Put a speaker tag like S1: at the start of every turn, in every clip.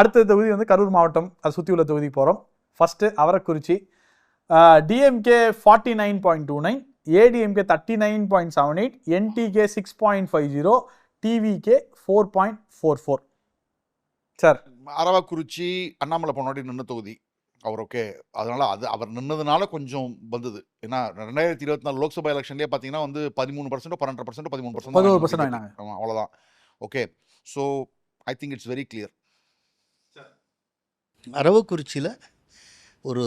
S1: அடுத்த தொகுதி வந்து கரூர் மாவட்டம் அதை சுற்றி உள்ள தொகுதி போகிறோம் first Aravakurichi DMK forty nine point two nine ADMK thirty nine point seven eight NTK six point five zero TVK four point four four sir
S2: Aravakurichi Annamalai பொன்னாடி நின்ன தொகுதி. அவர் ஓகே அதனால அது அவர் நின்னதுனால கொஞ்சம் வந்தது. ஏன்னா ரெண்டாயிரத்தி இருபத்தி நாலு லோக்சபா எலெக்ஷன்லேயே பார்த்தீங்கன்னா வந்து பதிமூணு பர்சன்ட் பன்னெண்டு பர்சன்ட் பதிமூணு பர்சன்ட்
S1: 11% வாங்கினாங்க.
S2: ஆமாம் அவ்வளோதான் okay so I think it's very clear
S3: அரவக்குறிச்சியில் ஒரு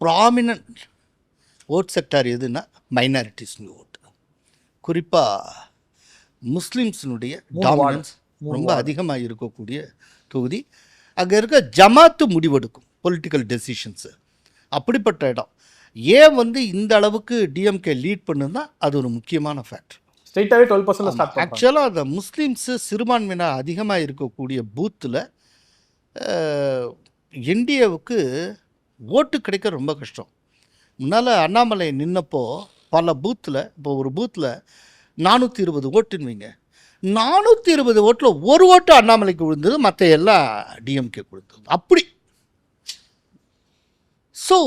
S3: ப்ராமினன்ட் ஓட் செக்டார் எதுன்னா மைனாரிட்டிஸ் ஓட்டு குறிப்பாக முஸ்லீம்ஸினுடைய டாமினன்ஸ் ரொம்ப. அதிகமாக இருக்கக்கூடிய தொகுதி. அங்கே இருக்க ஜமாத்து முடிவெடுக்கும் பொலிட்டிக்கல் டெசிஷன்ஸு அப்படிப்பட்ட இடம். ஏன் வந்து இந்த அளவுக்கு டிஎம்கே லீட் பண்ணுன்னா அது ஒரு முக்கியமான ஃபேக்டர்
S1: ஸ்ட்ரெயிட்டாகவே டுவெல் பர்சன்ட்
S3: ஆக்சுவலாக அந்த முஸ்லீம்ஸு சிறுபான்மையினர் அதிகமாக இருக்கக்கூடிய பூத்தில் என்டிஏவுக்கு ஓட்டு கிடைக்க ரொம்ப கஷ்டம். முன்னால் அண்ணாமலை நின்னப்போ பல பூத்தில் இப்போ ஒரு பூத்தில் நானூற்றி இருபது ஓட்டுன்னு வைங்க. நானூற்றி இருபது ஓட்டில் ஒரு ஓட்டு அண்ணாமலைக்கு விழுந்தது மற்ற எல்லாம் டிஎம்கே கொடுத்தது அப்படி. ஸோ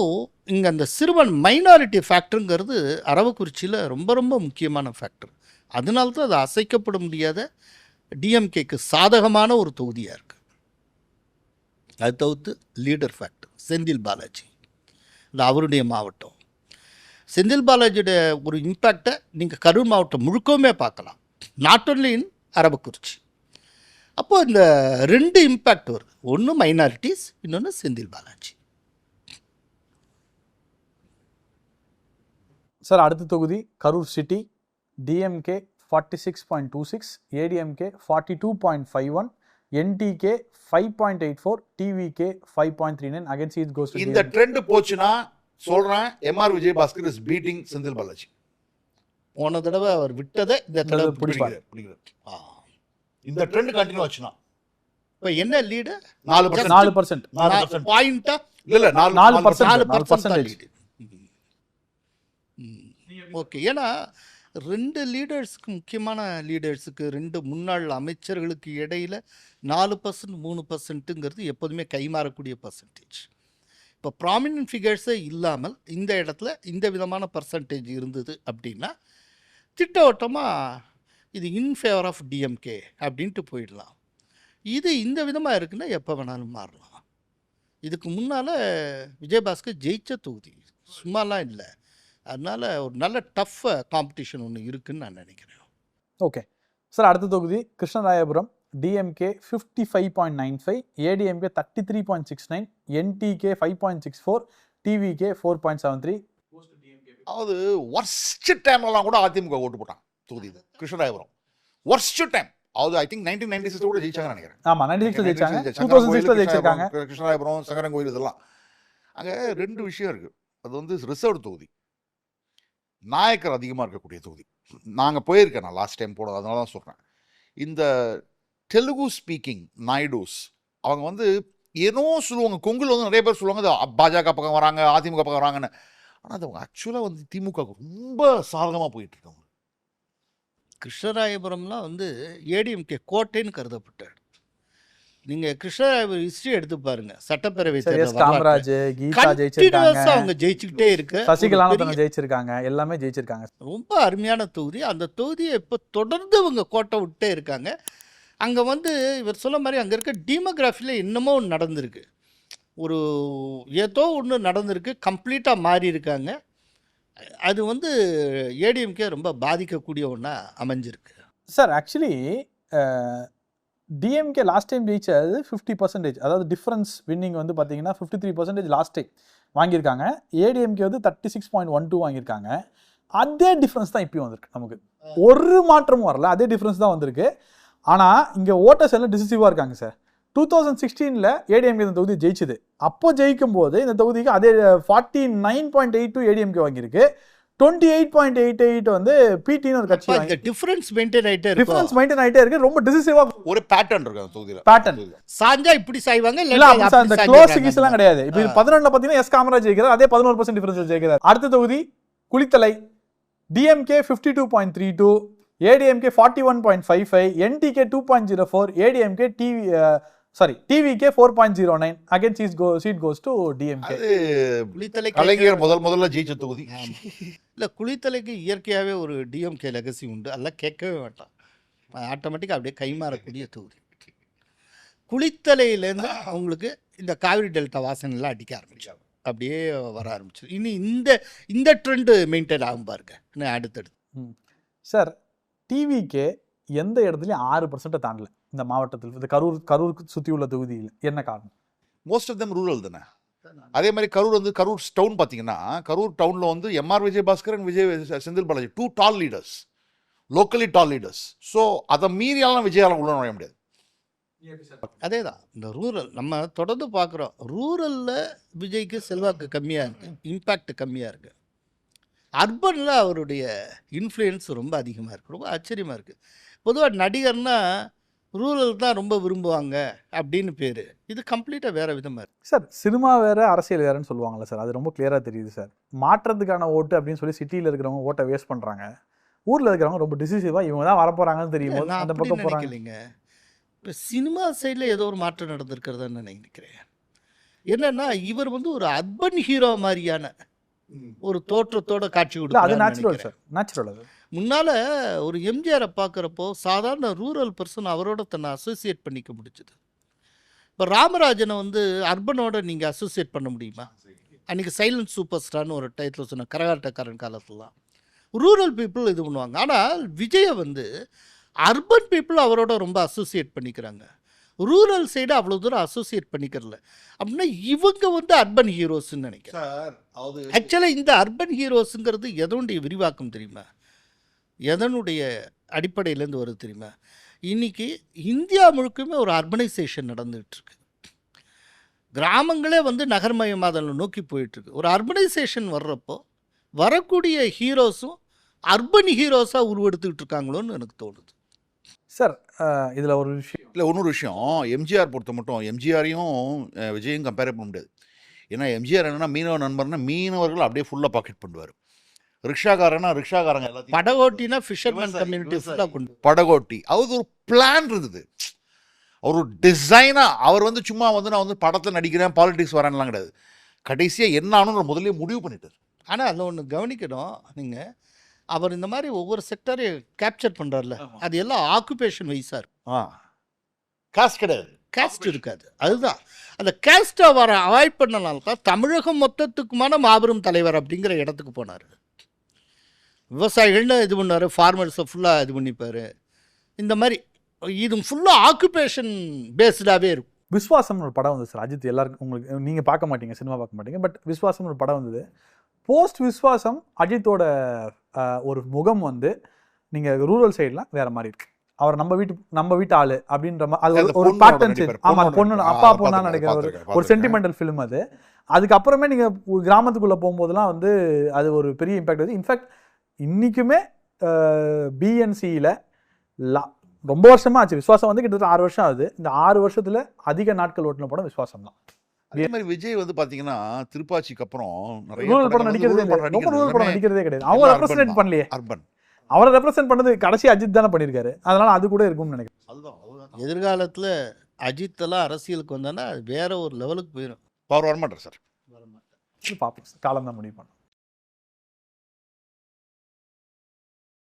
S3: இங்கே அந்த சிறுவன் மைனாரிட்டி ஃபேக்டருங்கிறது அரவக்குறிச்சியில் ரொம்ப ரொம்ப முக்கியமான ஃபேக்டர் அதனால்தான் அது அசைக்கப்பட முடியாத டிஎம்கேக்கு சாதகமான ஒரு தொகுதியாக இருக்குது அது தவிர்த்து லீடர் ஃபேக்ட் செந்தில் பாலாஜி. இந்த அவருடைய மாவட்டம். செந்தில் பாலாஜியோட ஒரு இம்பேக்டை நீங்கள் கரூர் மாவட்டம் முழுக்கவுமே பார்க்கலாம். நாட் ஒன்லி இன் அரபக்குறிச்சி அப்போது இந்த ரெண்டு இம்பேக்ட் வருது ஒன்று மைனாரிட்டிஸ் இன்னொன்று செந்தில் பாலாஜி.
S1: சார் அடுத்த தொகுதி Karur city DMK forty six point two six ADMK forty two point five one NTK five point eight four TVK five point three nine against it goes
S2: இந்த trend போச்சுன்னா சொல்றேன் MR Vijayabaskar is beating Senthil Balaji
S3: போன தடவை அவர் விட்டதை இந்த தடவை
S1: பிடிப்பார்.
S2: பிடிக்கிறார். இந்த ட்ரெண்ட் கண்டினியூ ஆச்சுன்னா.
S3: இப்போ என்ன லீடு
S2: நாலு பர்சன்ட்
S1: நாலு பர்சன்ட்
S2: நாலு பர்சன்ட்
S3: பாயிண்டா
S2: இல்ல இல்ல நாலு
S1: நாலு percent.
S3: நாலு பர்சன்ட் ஓகே ஏன்னா ரெண்டு லீடர்ஸுக்கு முக்கியமான லீடர்ஸுக்கு ரெண்டு முன்னாள் அமைச்சர்களுக்கு இடையில நாலு பர்சன்ட் மூணு பர்சன்ட்டுங்கிறது எப்போதுமே கைமாறக்கூடிய பர்சன்டேஜ் இப்போ ப்ராமினன்ட் ஃபிகர்ஸே இல்லாமல் இந்த இடத்துல இந்த விதமான பர்சன்டேஜ் இருந்தது அப்படின்னா திட்டவட்டமாக இது இன்ஃபேவர் ஆஃப் டிஎம்கே அப்படின்ட்டு போயிடலாம். இது இந்த விதமாக இருக்குன்னா எப்போ வேணாலும் மாறலாம். இதுக்கு முன்னால் விஜயபாஸ்கர் ஜெயித்த தொகுதி. சும்மாலாம் இல்லை. அதனால் ஒரு நல்ல டஃப் காம்படிஷன் ஒன்று இருக்குன்னு நான் நினைக்கிறேன்.
S1: ஓகே சார் அடுத்த தொகுதி Krishnarayapuram DMK fifty five point nine five ADMK thirty three point six nine NTK five point six four TVK four point seven three
S2: அதாவது ஒர்ஸ்ட் டைம்லலாம் கூட அதிமுக ஓட்டு போட்டான் தொகுதி இது கிருஷ்ணராயபுரம். ஒர்ஸ்ட் டைம் அதாவது I think nineteen ninety six கூட ஜெயிச்சாங்கன்னு நினைக்கிறேன்.
S1: ஆமா நைன்டி சிக்ஸ்ல ஜெயிச்சாங்க. டூ
S2: சங்கரன்
S1: தௌசண்ட்
S2: கோயில்,
S1: சிக்ஸ்ல ஜெயிச்சிருக்காங்க.
S2: கிருஷ்ணராயபுரம், சங்கரன் கோயில் இதெல்லாம். அங்கே ரெண்டு விஷயம் இருக்கு. அது வந்து ரிசர்வ் தொகுதி. நாயக்கர் அதிகமாக இருக்கக்கூடிய தொகுதி. நாங்கள் போயிருக்கேன் நான் லாஸ்ட் டைம் போனது அதனால தான் சொல்கிறேன் இந்த தெலுங்கு ஸ்பீக்கிங் நாயுடூஸ் அவங்க வந்து ஏனோ சொல்லுவாங்க கொங்குல வந்து நிறைய பேர் சொல்லுவாங்க இது பாஜக பக்கம் வராங்க அதிமுக பக்கம் வராங்கன்னு. ஆனால் அது அவங்க ஆக்சுவலாக வந்து திமுக ரொம்ப சாதகமாக போயிட்டு இருக்காங்க
S3: கிருஷ்ணராயபுரம்லாம் வந்து ஏடிஎம்கே கோட்டைன்னு கருதப்பட்ட இடம் நீங்கள் கிருஷ்ணராயபுரம் ஹிஸ்ட்ரி எடுத்து பாருங்க. சட்டப்பேரவை.
S1: காமராஜ் கீதா ஜெயிச்சிருக்காங்க.
S3: அவங்க ஜெயிச்சுக்கிட்டே இருக்கு.
S1: சசிகலா ஜெயிச்சிருக்காங்க. எல்லாமே ஜெயிச்சிருக்காங்க.
S3: ரொம்ப அருமையான தொகுதி. அந்த தொகுதியை இப்போ தொடர்ந்து இவங்க கோட்டை விட்டே இருக்காங்க. அங்கே வந்து இவர் சொல்ல மாதிரி அங்கே இருக்க டீமோகிராஃபியில் என்னமோ ஒன்று நடந்திருக்கு. ஒரு ஏதோ ஒன்று நடந்திருக்கு. கம்ப்ளீட்டாக மாறி இருக்காங்க. அது வந்து ஏடிஎம்கே ரொம்ப பாதிக்கக்கூடிய ஒன்றா அமைஞ்சிருக்கு.
S1: Sir actually DMK last time ஜெயிச்சது ஃபிஃப்டி பர்சன்டேஜ் அதாவது டிஃப்ரென்ஸ் வின்னிங் வந்து பார்த்தீங்கன்னா fifty three percentage last time வாங்கியிருக்காங்க ஏடிஎம்கே வந்து thirty six point one two வாங்கியிருக்காங்க. அதே டிஃப்ரென்ஸ் தான் இப்பயும் வந்திருக்கு நமக்கு. ஒரு மாற்றமும் வரல. அதே டிஃப்ரென்ஸ் தான் வந்திருக்கு. ஆனால் இங்கே ஓட்டர்ஸ் எல்லாம் டிசிசிவாக இருக்காங்க சார் டூ தௌசண்ட் சிக்ஸ்டீனில் ஏடிஎம்கே இந்த தொகுதி ஜெயிச்சது. அப்போ ஜெயிக்கும் போது இந்த தொகுதிக்கு அதே forty nine point eight two ADMK வாங்கியிருக்கு. Twenty eight point eight eight வந்து பிடின்னு ஒரு கட்சி
S3: அப்ப இந்த டிஃபரன்ஸ் மெயின்டைன் ஆகிட்டே
S1: டிஃபரன்ஸ்
S3: இருக்கும்
S1: மெயின்டைன் ஆகிட்டே இருக்கு. ரொம்ப டிசிசிவா
S2: ஒரு பேட்டர்ன் இருக்கு அந்த தொகுதியில்.
S3: சாஞ்சா இப்படி சாய்வாங்க
S1: இல்ல க்ளோஸ். கிஸ் எல்லாம் கிடையாது. இப்போ. பதினொன்றுல பாத்தீங்கன்னா எஸ் காமராஜ் ஜெயிக்கிறார் அதே பதினோரு பர்சன்ட் டிஃபரன்ஸ் ஜெயிக்கிறார். அடுத்த தொகுதி Kulithalai. DMK fifty two point three two ADMK forty one point five five NTK two point zero four ADMK TV sorry TVK four point zero nine again seat go seat goes to DMK
S2: அது
S3: குளித்தலை
S2: கலைஞர் முதல் முதல்ல ஜெயிச்ச தொகுதி.
S3: இல்லை குளித்தலைக்கு இயற்கையாகவே ஒரு DMK legacy உண்டு. அதெல்லாம் கேட்கவே மாட்டான் ஆட்டோமேட்டிக்காக அப்படியே கைமாறக்கூடிய தொகுதி. குளித்தலையிலேருந்து அவங்களுக்கு இந்த காவிரி டெல்டா வாசனைலாம் அடிக்க ஆரம்பிச்சாங்க. அப்படியே வர ஆரம்பிச்சு இனி இந்த இந்த ட்ரெண்டு மெயின்டைன் ஆகும் பாருங்க. இன்னும் அடுத்தடுத்து.
S1: சார் டிவிகே எந்த இடத்துலையும் ஆறு பர்சன்ட்டை தாண்டல. இந்த மாவட்டத்தில் இந்த கரூர் கரூருக்கு சுற்றி உள்ள தொகுதியில் என்ன காரணம்?
S2: மோஸ்ட் ஆஃப் தம் ரூரல் தானே. அதே மாதிரி கரூர் வந்து கரூர் டவுன் பார்த்தீங்கன்னா கரூர் டவுனில் வந்து MR Vijayabaskar and Vijay Senthil Balaji two tall leaders locally tall leaders so அதை மீறியாலாம் விஜயாலாம் உள்ள நுழைய முடியாது.
S3: அதே தான் இந்த ரூரல் நம்ம தொடர்ந்து பார்க்குறோம். ரூரலில் விஜய்க்கு செல்வாக்கு கம்மியாக இருக்குது இம்பேக்ட் கம்மியாக இருக்குது அர்பனில் அவருடைய இன்ஃப்ளூயன்ஸ் ரொம்ப அதிகமாக இருக்குது ரொம்ப ஆச்சரியமாக இருக்குது பொதுவாக நடிகர்னால் ரூரல் தான் ரொம்ப விரும்புவாங்க அப்படின்னு பேர். இது கம்ப்ளீட்டாக வேறு விதமாக இருக்குது
S1: சார் சினிமா வேற அரசியல் வேறன்னு சொல்லுவாங்கல்ல சார். அது ரொம்ப கிளியராக தெரியுது சார். மாற்றத்துக்கான ஓட்டு அப்படின்னு சொல்லி சிட்டியில் இருக்கிறவங்க ஓட்டை வேஸ்ட் பண்ணுறாங்க ஊரில் இருக்கிறவங்க ரொம்ப டிசிசிவாக இவங்க தான் வரப்போகிறாங்கன்னு தெரியும் அந்த பக்கம் போகிறாங்க
S3: நினைக்கலைங்க. இப்போ சினிமா சைடில் ஏதோ ஒரு மாற்றம் நடந்திருக்கிறதா நான் நினைக்கிறேன். என்னன்னா இவர் வந்து ஒரு அர்பன் ஹீரோ மாதிரியான ஒரு தோற்றத்தோட காட்சி
S1: இல்லை அது நேச்சுரல். சார். நேச்சுரல் அது.
S3: முன்னால் ஒரு எம்ஜிஆரை பார்க்குறப்போ சாதாரண ரூரல் பர்சன் அவரோட தன்னை அசோசியேட் பண்ணிக்க முடிச்சுது இப்போ ராமராஜனை வந்து அர்பனோட நீங்கள் அசோசியேட் பண்ண முடியுமா? அன்றைக்கி சைலண்ட் சூப்பர் ஸ்டார்னு ஒரு டைட்டில் சொன்ன கரகாட்டக்காரன் காலத்துலலாம். ரூரல் பீப்புள் இது பண்ணுவாங்க. ஆனால் விஜயை வந்து அர்பன் பீப்புள் அவரோட ரொம்ப அசோசியேட் பண்ணிக்கிறாங்க. ரூரல் சைடு அவ்வளோ தூரம் அசோசியேட் பண்ணிக்கிறல. அப்படின்னா இவங்க வந்து அர்பன் ஹீரோஸ்ன்னு நினைக்கிறேன். ஆக்சுவலாக இந்த அர்பன் ஹீரோஸுங்கிறது எதனுடைய விரிவாக்கம் தெரியுமா? எதனுடைய அடிப்படையிலேருந்து வருது தெரியுமா? இன்னைக்கு இந்தியா முழுக்குமே ஒரு அர்பனைசேஷன் நடந்துகிட்டு இருக்கு கிராமங்களே வந்து நகர்மயமாதலை நோக்கி போயிட்டுருக்கு. ஒரு அர்பனைசேஷன் வர்றப்போ வரக்கூடிய ஹீரோஸும் அர்பன் ஹீரோஸாக உருவெடுத்துக்கிட்டு இருக்காங்களோன்னு எனக்கு தோணுது.
S1: சார் இதில் ஒரு விஷயம்.
S2: இல்லை இன்னொரு விஷயம். எம்ஜிஆர் பொறுத்த மட்டும் எம்ஜிஆரையும் விஜயும் கம்பேர் பண்ண முடியாது. ஏன்னா எம்ஜிஆர் என்னன்னா மீனவ நண்பர்னா மீனவர்கள் அப்படியே ஃபுல்லாக பாக்கெட் பண்ணுவார். ரிக்ஷாக்காரனா ரிக்ஷாக்காரங்க எல்லாத்தையும்
S3: படகோட்டினா ஃபிஷர்மேன் கம்யூனிட்டி. ஃபுல்லாக கொண்டு
S2: படகோட்டி. அவருக்கு ஒரு பிளான் இருந்தது. அவர் ஒரு டிசைனாக அவர் வந்து சும்மா வந்து நான் வந்து படத்தில் நடிக்கிறேன் பாலிடிக்ஸ் வரேன்லாம் கிடையாது. கடைசியாக என்ன ஆகணும்னு முதல்லயே முடிவு பண்ணிட்டார்.
S3: ஆனால் அதில் ஒன்று கவனிக்கணும் நீங்கள் அவர் இந்த மாதிரி ஒவ்வொரு செக்டரையும் கேப்சர் பண்ணுறாருல அது எல்லாம் ஆக்குபேஷன் வைஸாக இருக்கும்.
S2: ஆ. காசு கிடையாது.
S3: கேஸ்ட் இருக்காது. அதுதான். அந்த கேஸ்ட்டை வர அவாய்ட் பண்ணனால தான் தமிழகம் மொத்தத்துக்குமான மாபெரும் தலைவர் அப்படிங்கிற இடத்துக்கு போனார். விவசாயிகள்னு இது பண்ணார் ஃபார்மர்ஸை ஃபுல்லாக இது பண்ணிப்பார். இந்த மாதிரி இது ஃபுல்லாக ஆக்குபேஷன் பேஸ்டாகவே இருக்கும்.
S1: விஸ்வாசம்னு ஒரு படம் வந்து சார். அஜித் எல்லாருக்கும் உங்களுக்கு நீங்கள் பார்க்க மாட்டீங்க சினிமா பார்க்க மாட்டீங்க பட் விஸ்வாசம்னு ஒரு படம் வந்தது. போஸ்ட் விஸ்வாசம் அஜித்தோட ஒரு முகம் வந்து நீங்கள் ரூரல் சைட்லாம் வேற மாதிரி இருக்கு. அவர் நம்ம வீட்டு நம்ம வீட்டு ஆளு அப்படின்ற மாதிரி அது ஒரு- பேட்டர்ன். ஆமா பொண்ணு. அப்பா பொண்ணா நினைக்கிற ஒரு ஒரு. சென்டிமெண்டல் ஃபிலிம் அது. அதுக்கப்புறமே நீங்க கிராமத்துக்குள்ள போகும்போதெல்லாம் வந்து அது ஒரு பெரிய இம்பாக்ட் வந்து இன்ஃபேக்ட் இன்னைக்குமே பிஎன்சியில் லா ரொம்ப வருஷமா ஆச்சு விஸ்வாசம் வந்து கிட்டத்தட்ட ஆறு வருஷம் ஆகுது. இந்த ஆறு வருஷத்துல அதிக நாட்கள் ஓட்டின படம் விஸ்வாசம் தான்
S2: அதே மாதிரி விஜய் வந்து பாத்தீங்கன்னா திருப்பாச்சிக்கு அப்புறம் நிறைய
S1: படம் நடிக்கிறதே
S2: படம் நடிக்கிறது
S1: கிடையாது. அவங்க
S2: எல்லாம்
S1: ரெப்ரசென்ட். பண்ணலையே.
S2: அர்பன்
S1: அவரை ரெப்ரசென்ட் பண்ணது கடைசி அஜித் தானே பண்ணியிருக்காரு. அதனால அது கூட இருக்கும்னு நினைக்கிறேன்.
S2: அதுதான்
S3: எதிர்காலத்தில் அஜித்தெல்லாம் அரசியலுக்கு வந்தானா அது வேற ஒரு லெவலுக்கு போயிடும்
S2: பவர் வரமாட்டார் சார்.
S1: பார்ப்போம் காலம் தான் முடிவு பண்ணும்.